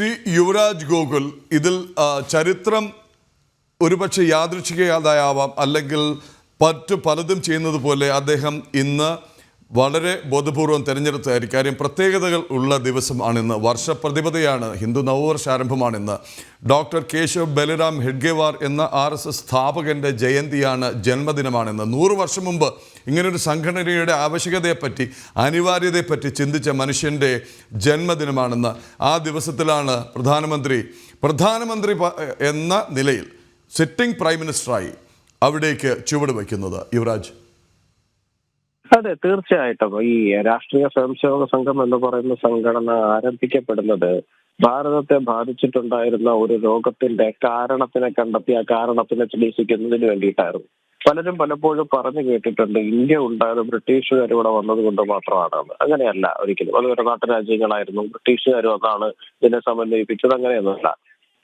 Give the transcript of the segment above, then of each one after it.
ശ്രീ യുവരാജ് ഗോകുൽ ഇതിൽ ചരിത്രം ഒരുപക്ഷെ യാദൃച്ഛികയാതായാവാം അല്ലെങ്കിൽ പറ്റു പലതും ചെയ്യുന്നത് പോലെ അദ്ദേഹം ഇന്ന് വളരെ ബോധപൂർവം തിരഞ്ഞെടുത്തായിരിക്കും കാര്യം പ്രത്യേകതകൾ ഉള്ള ദിവസമാണിന്ന്. വർഷപ്രതിപതയാണ് ഹിന്ദു നവവർഷ ആരംഭമാണിന്ന് ഡോക്ടർ കേശവ് ബലിറാം ഹെഡ്ഗേവാർ എന്ന ആർ എസ് എസ് സ്ഥാപകന്റെ ജയന്തിയാണ് ജന്മദിനമാണിന്ന്. നൂറ് വർഷം മുമ്പ് ഇങ്ങനൊരു സംഘടനയുടെ ആവശ്യകതയെപ്പറ്റി അനിവാര്യതയെപ്പറ്റി ചിന്തിച്ച മനുഷ്യന്റെ ജന്മദിനമാണെന്ന്. ആ ദിവസത്തിലാണ് പ്രധാനമന്ത്രി പ്രധാനമന്ത്രി എന്ന നിലയിൽ സിറ്റിംഗ് പ്രൈം മിനിസ്റ്ററായി അവിടേക്ക് ചുവട് വയ്ക്കുന്നത്. യുവരാജ്. അതെ തീർച്ചയായിട്ടും. ഈ രാഷ്ട്രീയ സ്വയംസേവക സംഘം എന്ന് പറയുന്ന സംഘടന ആരംഭിക്കപ്പെടുന്നത് ഭാരതത്തെ ബാധിച്ചിട്ടുണ്ടായിരുന്ന ഒരു രോഗത്തിന്റെ കാരണത്തിനെ കണ്ടെത്തി ആ കാരണത്തിനെ ചികിത്സിക്കുന്നതിന് വേണ്ടിയിട്ടായിരുന്നു. പലരും പലപ്പോഴും പറഞ്ഞു കേട്ടിട്ടുണ്ട് ഇന്ത്യ ഉണ്ടായത് ബ്രിട്ടീഷുകാർ ഇവിടെ വന്നത് കൊണ്ട് മാത്രമാണ് അങ്ങനെയല്ല ഒരിക്കലും. അത് ഒരു നാട്ടുരാജ്യങ്ങളായിരുന്നു. ബ്രിട്ടീഷുകാർ വന്നാണ് ഇതിനെ സമന്വയിപ്പിച്ചത്. അങ്ങനെയൊന്നുമല്ല.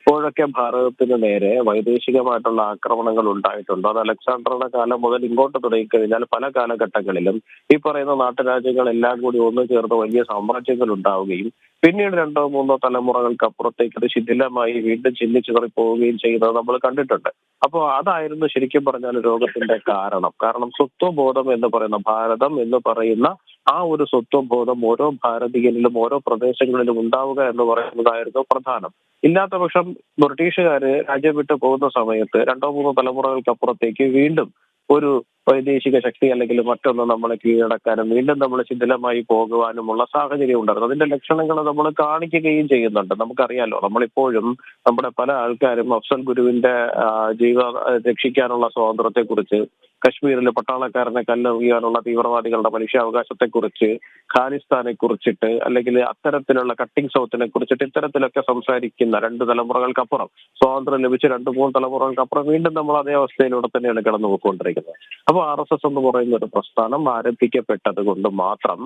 ഇപ്പോഴൊക്കെ ഭാരതത്തിന് നേരെ വൈദേശികമായിട്ടുള്ള ആക്രമണങ്ങൾ ഉണ്ടായിട്ടുണ്ട്. അത് അലക്സാണ്ടറുടെ കാലം മുതൽ ഇങ്ങോട്ട് തുടങ്ങിക്കഴിഞ്ഞാൽ പല കാലഘട്ടങ്ങളിലും ഈ പറയുന്ന നാട്ടുരാജ്യങ്ങളെല്ലാം കൂടി ഒന്നു ചേർന്ന് വലിയ സാമ്രാജ്യങ്ങൾ ഉണ്ടാവുകയും പിന്നീട് രണ്ടോ മൂന്നോ തലമുറകൾക്ക് അപ്പുറത്തേക്ക് അത് ശിഥിലമായി വീണ്ടും ചിന്നി ചിതറി പോവുകയും ചെയ്യുന്നത് നമ്മൾ കണ്ടിട്ടുണ്ട്. അപ്പോൾ അതായിരുന്നു ശരിക്കും പറഞ്ഞാൽ രോഗത്തിന്റെ കാരണം. കാരണം സ്വത്വബോധം എന്ന് പറയുന്ന ഭാരതം എന്ന് പറയുന്ന ആ ഒരു സ്വത്വബോധം ഓരോ ഭാരതീയനിലും ഓരോ പ്രദേശങ്ങളിലും ഉണ്ടാവുക എന്ന് പറയുന്നതായിരുന്നു പ്രധാനം. ഇല്ലാത്ത പക്ഷം ബ്രിട്ടീഷുകാര് രാജ്യം വിട്ടു പോകുന്ന സമയത്ത് രണ്ടോ മൂന്നോ തലമുറകൾക്കപ്പുറത്തേക്ക് വീണ്ടും ഒരു വൈദേശിക ശക്തി അല്ലെങ്കിൽ മറ്റൊന്ന് നമ്മളെ കീഴടക്കാനും വീണ്ടും നമ്മൾ ശിഥിലമായി പോകുവാനുമുള്ള സാഹചര്യം ഉണ്ടായിരുന്നു. അതിന്റെ ലക്ഷണങ്ങൾ നമ്മൾ കാണിക്കുകയും ചെയ്യുന്നുണ്ട്. നമുക്കറിയാലോ നമ്മളിപ്പോഴും നമ്മുടെ പല ആൾക്കാരും അഫ്സൽ ഗുരുവിന്റെ ജീവ രക്ഷിക്കാനുള്ള സ്വാതന്ത്ര്യത്തെ കുറിച്ച് കശ്മീരിലെ പട്ടാളക്കാരനെ കല്ലെറിയാനുള്ള തീവ്രവാദികളുടെ മനുഷ്യാവകാശത്തെ കുറിച്ച് ഖാലിസ്ഥാനെ കുറിച്ചിട്ട് അല്ലെങ്കിൽ അത്തരത്തിലുള്ള കട്ടിംഗ് സൗത്തിനെ കുറിച്ചിട്ട് ഇത്തരത്തിലൊക്കെ സംസാരിക്കുന്ന രണ്ട് തലമുറകൾക്കപ്പുറം സ്വാതന്ത്ര്യം ലഭിച്ച രണ്ട് മൂന്ന് തലമുറകൾക്കപ്പുറം വീണ്ടും നമ്മൾ അതേ അവസ്ഥയിലൂടെ തന്നെയാണ് കടന്നു പോയിക്കൊണ്ടിരിക്കുന്നത് അപ്പോൾ ആർ എസ് എസ് എന്ന് പറയുന്ന ഒരു പ്രസ്ഥാനം ആരംഭിക്കപ്പെട്ടത് കൊണ്ട് മാത്രം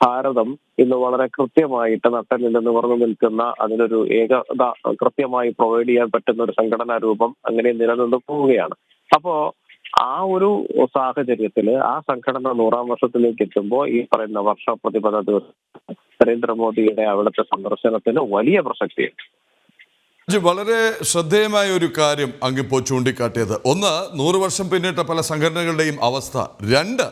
ഭാരതം ഇന്ന് വളരെ കൃത്യമായിട്ട് നട്ടലിൽ പറഞ്ഞു നിൽക്കുന്ന അതിനൊരു ഏകത കൃത്യമായി പ്രൊവൈഡ് ചെയ്യാൻ പറ്റുന്ന ഒരു സംഘടനാ രൂപം അങ്ങനെ നിലനിന്ന് പോവുകയാണ്. അപ്പോ ആ ഒരു സാഹചര്യത്തിൽ ആ സംഘടന നൂറാം വർഷത്തിലേക്ക് എത്തുമ്പോൾ ഈ പറയുന്ന വർഷ പ്രതിപദ ദിവസം നരേന്ദ്രമോദിയുടെ അവിടുത്തെ സന്ദർശനത്തിന് വലിയ പ്രസക്തിയുണ്ട്. വളരെ ശ്രദ്ധേയമായ ഒരു കാര്യം അങ്ങിപ്പോൾ ചൂണ്ടിക്കാട്ടിയത്. ഒന്ന് നൂറ് വർഷം പിന്നിട്ട പല സംഘടനകളുടെയും അവസ്ഥ. രണ്ട്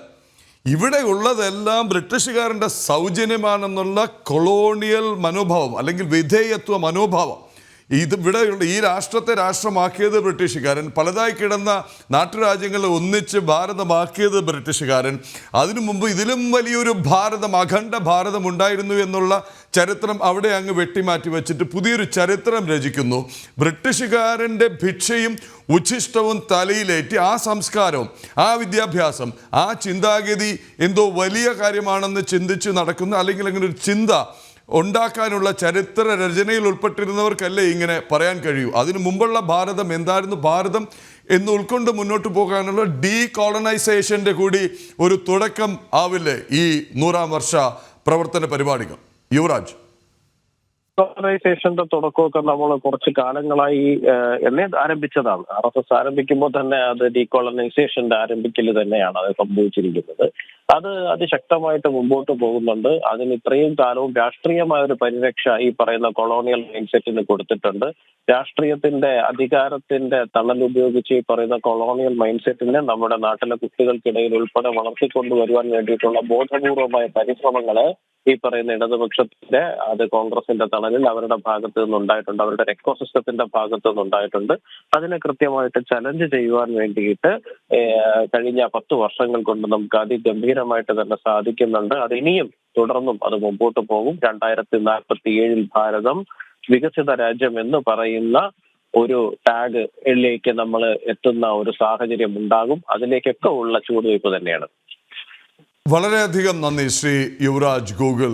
ഇവിടെ ഉള്ളതെല്ലാം ബ്രിട്ടീഷുകാരന്റെ സൗജന്യമാണെന്നുള്ള കൊളോണിയൽ മനോഭാവം അല്ലെങ്കിൽ വിധേയത്വ മനോഭാവം. ഇത് ഇവിടെ ഈ രാഷ്ട്രത്തെ രാഷ്ട്രമാക്കിയത് ബ്രിട്ടീഷുകാരൻ. പലതായി കിടന്ന നാട്ടുരാജ്യങ്ങളെ ഒന്നിച്ച് ഭാരതമാക്കിയത് ബ്രിട്ടീഷുകാരൻ. അതിനു മുമ്പ് ഇതിലും വലിയൊരു ഭാരതം അഖണ്ഡ ഭാരതം ഉണ്ടായിരുന്നു എന്നുള്ള ചരിത്രം അവിടെ അങ്ങ് വെട്ടിമാറ്റി വെച്ചിട്ട് പുതിയൊരു ചരിത്രം രചിക്കുന്നു. ബ്രിട്ടീഷുകാരന്റെ ഭിക്ഷയും ഉച്ഛിഷ്ടവും തലയിലേറ്റി ആ സംസ്കാരവും ആ വിദ്യാഭ്യാസം ആ ചിന്താഗതി എന്തോ വലിയ കാര്യമാണെന്ന് ചിന്തിച്ച് നടക്കുന്ന അല്ലെങ്കിൽ അങ്ങനെ ഒരു ചിന്ത ഉണ്ടാക്കാനുള്ള ചരിത്ര രചനയിൽ ഉൾപ്പെട്ടിരുന്നവർക്കല്ലേ ഇങ്ങനെ പറയാൻ കഴിയൂ? അതിനു മുമ്പുള്ള ഭാരതം എന്തായിരുന്നു? ഭാരതം എന്ന് ഉൾക്കൊണ്ട് മുന്നോട്ട് പോകാനുള്ള ഡീ കോളനൈസേഷന്റെ കൂടി ഒരു തുടക്കം ആവില്ലേ ഈ നൂറാം വർഷ പ്രവർത്തന പരിപാടികൾ? യുവരാജ്. ഓർഗനൈസേഷന്റെ തുടക്കമൊക്കെ നമ്മൾ കുറച്ച് കാലങ്ങളായി എന്നെ ആരംഭിച്ചതാണ്. ആർ എസ് എസ് ആരംഭിക്കുമ്പോൾ തന്നെ അത് ഡീകോളനൈസേഷന്റെ ആരംഭിക്കൽ തന്നെയാണ് അത് സംഭവിച്ചിരിക്കുന്നത്. അത് അതിശക്തമായിട്ട് മുമ്പോട്ട് പോകുന്നുണ്ട്. അതിന് ഇത്രയും കാലവും രാഷ്ട്രീയമായ ഒരു പരിരക്ഷ ഈ പറയുന്ന കൊളോണിയൽ മൈൻഡ് സെറ്റിന് കൊടുത്തിട്ടുണ്ട്. രാഷ്ട്രീയത്തിന്റെ അധികാരത്തിന്റെ തണൽ ഉപയോഗിച്ച് ഈ പറയുന്ന കൊളോണിയൽ മൈൻഡ് സെറ്റിനെ നമ്മുടെ നാട്ടിലെ കുട്ടികൾക്കിടയിൽ ഉൾപ്പെടെ വളർത്തിക്കൊണ്ടുവരുവാൻ വേണ്ടിയിട്ടുള്ള ബോധപൂർവമായ പരിശ്രമങ്ങൾ ഈ പറയുന്ന ഇടതുപക്ഷത്തിന്റെ അത് കോൺഗ്രസിന്റെ തണലിൽ അവരുടെ ഭാഗത്തു നിന്നുണ്ടായിട്ടുണ്ട്. അവരുടെ എക്കോസിസ്റ്റത്തിന്റെ ഭാഗത്തു നിന്നുണ്ടായിട്ടുണ്ട്. അതിനെ കൃത്യമായിട്ട് ചലഞ്ച് ചെയ്യുവാൻ വേണ്ടിയിട്ട് കഴിഞ്ഞ പത്ത് വർഷങ്ങൾ കൊണ്ട് നമുക്ക് അതിഗംഭീരമായിട്ട് തന്നെ സാധിക്കുന്നുണ്ട്. അത് ഇനിയും തുടർന്നും അത് മുമ്പോട്ട് പോകും. രണ്ടായിരത്തി നാൽപ്പത്തി ഏഴിൽ ഭാരതം വികസിത രാജ്യം എന്ന് പറയുന്ന ഒരു ടാഗ് ടാഗിലേക്ക് നമ്മൾ എത്തുന്ന ഒരു സാഹചര്യം ഉണ്ടാകും. അതിലേക്കൊക്കെ ഉള്ള ചുവടുവയ്പ് തന്നെയാണ്. വളരെയധികം നന്ദി ശ്രീ യുവരാജ് ഗൂഗിൾ